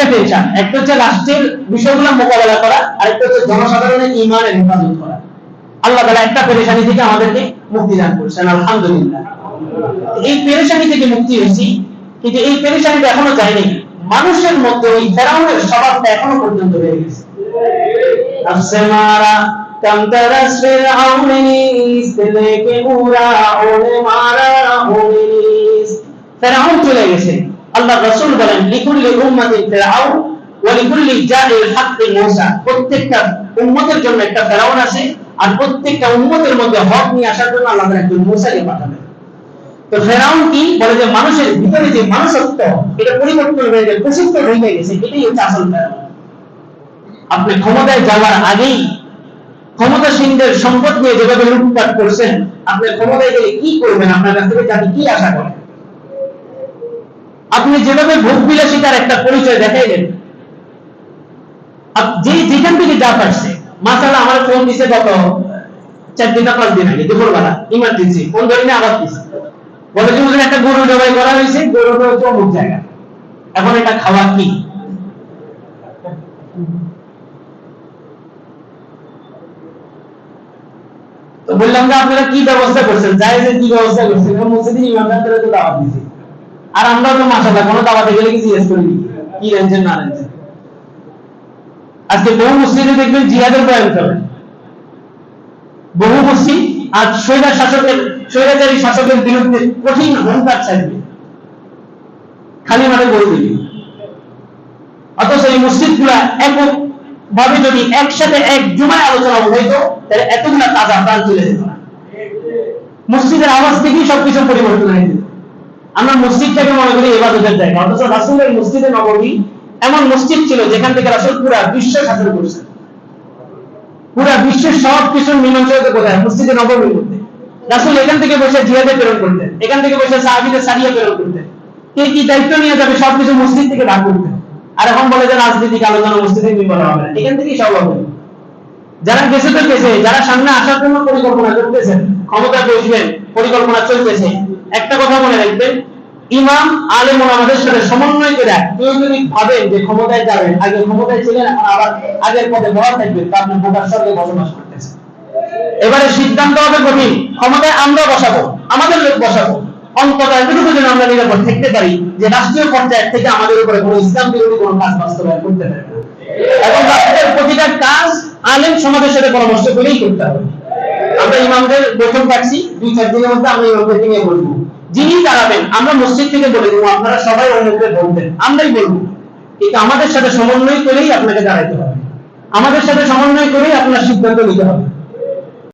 তিনটা টেনশন একটা হচ্ছে রাষ্ট্রের বিষয়গুলো মোকাবেলা করা, আরেকটা হচ্ছে জনসাধারণের ইমানের হেফাজত করা। আল্লাহ তালা একটা পেরেশানি থেকে আমাদেরকে মুক্তি দান করছেন, আলহামদুলিল্লাহ। এই পেরেশানি থেকে মুক্তি হয়েছি, কিন্তু এই পেরেশানিটা এখনও যায়নি। মানুষের মধ্যে ওই ফেরাউনের স্বভাবটা এখনও পর্যন্ত রয়ে গেছে। আফসে ফেরাউন চলে গেছে। আল্লাহ রাসূল বলেন, লিকুল্লি উম্মাতিন ফিরআউন ওয়া লিকুল্লি জালিল হাক্কি মূসা। প্রত্যেকটা উম্মতের জন্য একটা ফেরাউন আছে আর প্রত্যেকটা উম্মতের মধ্যে হক নিয়ে আসার জন্য আল্লাহ তাআলা একজন মূসাকে পাঠাবেন। তো ফেরাউন কি বলে যে, মানুষের ভিতরে যে মানুষত্ব এটা পরিবর্তন হয়ে গেছে প্রসিদ্ধ হয়ে গেছে, এটাই হচ্ছে আসল ফেরাউন। আপনি ক্ষমতায় যাওয়ার আগেই ক্ষমতাসীনদের সম্পদ নিয়ে যেভাবে লুটপাট করছেন, আপনি ক্ষমতায় গেলে কি করবেন? আপনার কাছ থেকে জাতি কি আশা করে? আপনি যেভাবে ভোগ বিলাসিতার একটা পরিচয় দেখাইলেন যে যেখান থেকে যা পারছে মাসালা আমার ফোন দিছে গত চার দিন না পাঁচ দিন আগে, দুপুরবেলা ইমার্জেন্সি ফোন ধরে নিয়ে আবার দিছে। বলে যে ওখানে একটা গরু জবাই করা হয়েছে হচ্ছে অমুক জায়গা। এখন এটা খাওয়া কি? তো বললাম যে, আপনারা কি ব্যবস্থা করছেন? জায়েজের কি ব্যবস্থা করছেন? মসজিদে ইমামদারদের তো দাওয়াত দিছি। আর আমরা তো মাশাআল্লাহ, কোনো দাওয়াতে গেলে কি জিজ্ঞেস করি? কি রেঞ্জের না রেঞ্জের আজকে বহু মসজিদে দেখবেন জিহাদের বয়ান করে বহু মসজিদ আজ স্বৈরা শাসকের, স্বৈরাচারী শাসকের বিরুদ্ধে কঠিন হুঙ্কার চাইবে খালি মাঠে গড়ে দিবি অথচ এই মসজিদগুলা একক ভাবে যদি একসাথে এক জুমায় আলোচনা হইতো তাহলে এতগুলা তাজা প্রাণ চলে যেত। মসজিদের আওয়াজ থেকেই সবকিছু পরিবর্তন হয়ে যেত। আমরা মসজিদটাকে মনে করি এবাদতের জায়গা। অথচ রাসূলের মসজিদে নববী এমন মসজিদ ছিল যেখান থেকে রাসূল পুরা বিশ্ব শাসন করেছেন। পুরা বিশ্বের সব কিছুর মীমাংসা হতে কোথায়? মসজিদে নববীর মধ্যে। রাসূল এখান থেকে বসে জিহাদে প্রেরণ করতেন। এখান থেকে বসে সাহাবীদের সারিয়া প্রেরণ করতেন। কে কি দায়িত্ব নিয়ে যাবে সবকিছু মসজিদ থেকে ভাগ করতেন। আর এখন বলে যে রাজনীতিক আলোচনা মসজিদে বিবরণ হবে না। এখান থেকেই সব হবে। যারা গেছে তো গেছে, যারা সামনে আসার জন্য পরিকল্পনা করতেছেন ক্ষমতা বসবেন, পরিকল্পনা চলতেছে। একটা কথা মনে রাখবেন ইমাম আলেম আমাদের সাথে সমন্বয় করে যদি ভাবেন যে ক্ষমতায় যাবেন, আগে ক্ষমতায় ছিলেন, এখন আবার আগের পদে বড় থাকবেন, তা আপনি বোকার স্বর্গে বসবাস করতেছেন। এবারে সিদ্ধান্ত হবে কঠিন। ক্ষমতায় আমরা বসাবো, আমাদের লোক বসাবো। অন্তত এতটুকু যেন আমরা নিরাপদ পারি যে রাষ্ট্রীয় পর্যায় থেকে আমাদের উপরে কোনো ইসলাম বিরোধী কোনো কাজ বাস্তবায়ন করতে পারে এবং রাষ্ট্রের প্রতিটা কাজ আলেম সমাজের সাথে পরামর্শ করেই করতে হবে। আমরা ইমামদের বৈঠক পাচ্ছি দুই, চার দিনের মধ্যে আমরা ইমামদেরকে নিয়ে বলব যিনি দাঁড়াবেন, আমরা মসজিদ থেকে বলে দেবো, আপনারা সবাই অন্যকে বলবেন আমরাই বলব। কিন্তু আমাদের সাথে সমন্বয় করেই আপনাকে দাঁড়াইতে হবে। আমাদের সাথে সমন্বয় করেই আপনার সিদ্ধান্ত নিতে হবে।